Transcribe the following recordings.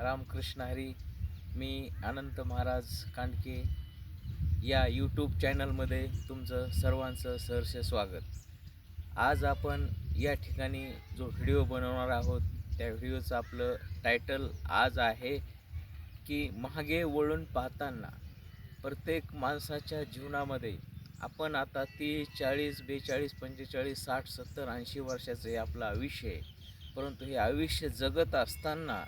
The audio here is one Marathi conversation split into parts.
रामकृष्ण हरी मी अनंत महाराज कांडके या यूट्यूब चॅनलमध्ये तुमचं सर्वांचं सहर्ष स्वागत. आज आपण या ठिकाणी जो व्हिडिओ बनवणार आहोत त्या व्हिडिओचं आपलं टायटल आज आहे की मागे वळून पाहताना प्रत्येक माणसाच्या जीवनामध्ये आपण आता तीस चाळीस बेचाळीस पंचेचाळीस साठ सत्तर ऐंशी वर्षाचं हे आपलं आयुष्य आहे. परंतु हे आयुष्य जगत असताना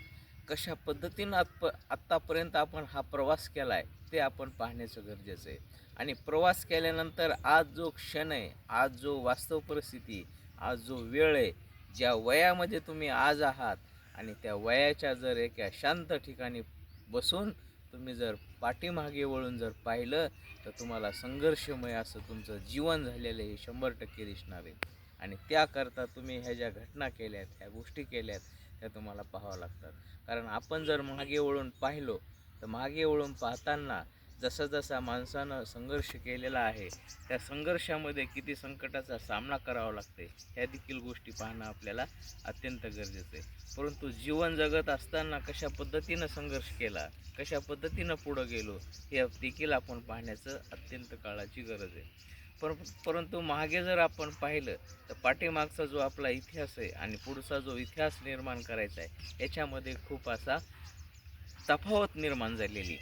कशा पद्धतीनं आत्प आत्तापर्यंत आपण हा प्रवास केला आहे ते आपण पाहण्याचं गरजेचं आहे. आणि प्रवास केल्यानंतर आज जो क्षण आहे आज जो वास्तव परिस्थिती आज जो वेळ आहे ज्या वयामध्ये तुम्ही आज आहात आणि त्या वयाच्या जर एका शांत ठिकाणी बसून तुम्ही जर पाठीमागे वळून जर पाहिलं तर तुम्हाला संघर्षमय असं तुमचं जीवन झालेलं हे शंभर टक्के दिसणार आहे. आणि त्याकरता तुम्ही ह्या ज्या घटना केल्यात ह्या गोष्टी केल्यात ह्या तुम्हाला पाहावं लागतात. कारण आपण जर मागे वळून पाहिलो तर मागे वळून पाहताना जसा जसा माणसानं संघर्ष केलेला आहे त्या संघर्षामध्ये किती संकटाचा सामना करावा लागते ह्या देखील गोष्टी पाहणं आपल्याला अत्यंत गरजेचं आहे. परंतु जीवन जगत असताना कशा पद्धतीनं संघर्ष केला कशा पद्धतीनं पुढं गेलो हे देखील आपण पाहण्याचं अत्यंत काळाची गरज आहे. पर परंतु मागे जर आपण पाहिलं तर पाठीमागचा जो आपला इतिहास आहे आणि पुढचा जो इतिहास निर्माण करायचा आहे याच्यामध्ये खूप असा तफावत निर्माण झालेली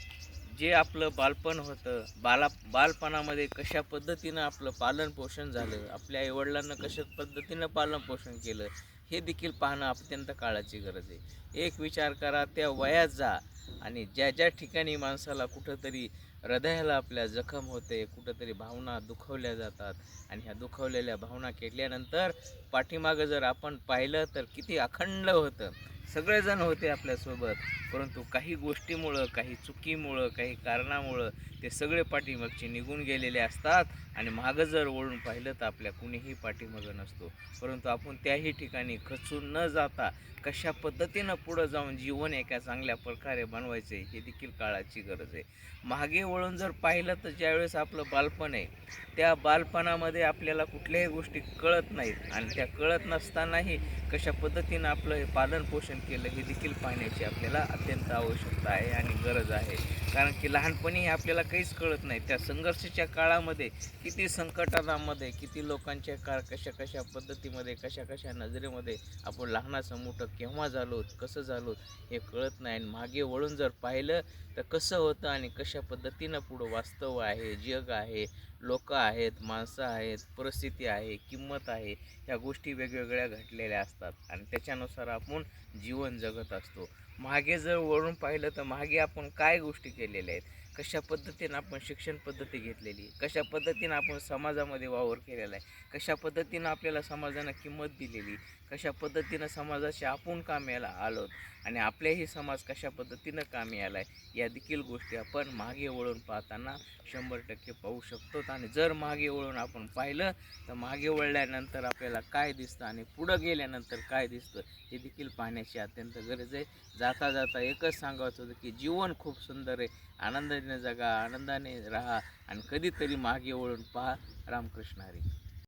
जे आपलं बालपण होतं बाला बालपणामध्ये कशा पद्धतीनं आपलं पालनपोषण झालं आपल्या आईवडिलांना कशा पद्धतीनं पालनपोषण केलं हे देखील पाहणं अत्यंत काळाची गरज आहे. एक विचार करा त्या वयात जा आणि ज्या ज्या ठिकाणी माणसाला कुठंतरी हृदयाला आपल्या जखम होते कुठंतरी भावना दुखवल्या जातात. आणि ह्या दुखवलेल्या भावना केल्यानंतर पाठीमागं जर आपण पाहिलं तर किती अखंड होतं. सगळेजण होते आपल्यासोबत परंतु काही गोष्टीमुळं काही चुकीमुळं काही कारणामुळं ते सगळे पाठीमागचे निघून गेलेले असतात आणि मागं जर वळून पाहिलं तर आपल्या कुणीही पाठीमागं नसतो. परंतु आपण त्याही ठिकाणी खचून न जाता कशा पद्धतीनं पुढं जाऊन जीवन एका चांगल्या प्रकारे बनवायचे हे देखील काळाची गरज आहे. मागे वळून जर पाहिलं तर ज्यावेळेस आपलं बालपण आहे त्या बालपणामध्ये आपल्याला कुठल्याही गोष्टी कळत नाहीत आणि त्या कळत नसतानाही कशा पद्धतीनं आपलं हे पालन केलं हे देखील पाहण्याची आपल्याला अत्यंत आवश्यकता आहे आणि गरज आहे. कारण की लहानपणी हे आपल्याला काहीच कळत नाही. त्या संघर्षाच्या काळामध्ये किती संकटांमध्ये किती लोकांच्या काळ कशा कशा पद्धतीमध्ये कशा कशा नजरेमध्ये आपण लहानाचं मोठं केव्हा झालो कसं झालो हे कळत नाही. आणि मागे वळून जर पाहिलं तर कसं होतं आणि कशा पद्धतीनं पुढं वास्तव आहे जग आहे लोक आहेत माणसं आहेत परिस्थिती आहे किंमत आहे ह्या गोष्टी वेगवेगळ्या घडलेल्या असतात. आणि त्याच्यानुसार आपण जीवन जगत असतो. मागे जर वळून पाहिलं तर मागे आपण काय गोष्टी केलेल्या आहेत? कशा पद्धतीनं आपण शिक्षण पद्धती घेतलेली कशा पद्धतीनं आपण समाजामध्ये वावर केलेला आहे? कशा पद्धतीनं आपल्याला समाजानं किंमत दिलेली कशा पद्धतीनं समाजाशी आपण काम यायला आलो आणि आपल्याही समाज कशा पद्धतीनं कामी आला आहे? या देखील गोष्टी आपण मागे वळून पाहताना शंभर टक्के पाहू शकतो. आणि जर मागे वळून आपण पाहिलं तर मागे वळल्यानंतर आपल्याला काय दिसतं आणि पुढं गेल्यानंतर काय दिसतं हे देखील पाहण्याची अत्यंत गरज आहे. जाता जाता एकच सांगायचं होतं की जीवन खूप सुंदर आहे आनंदाने जगा आनंदाने राहा आणि कधीतरी मागे वळून पहा रामकृष्ण हरी.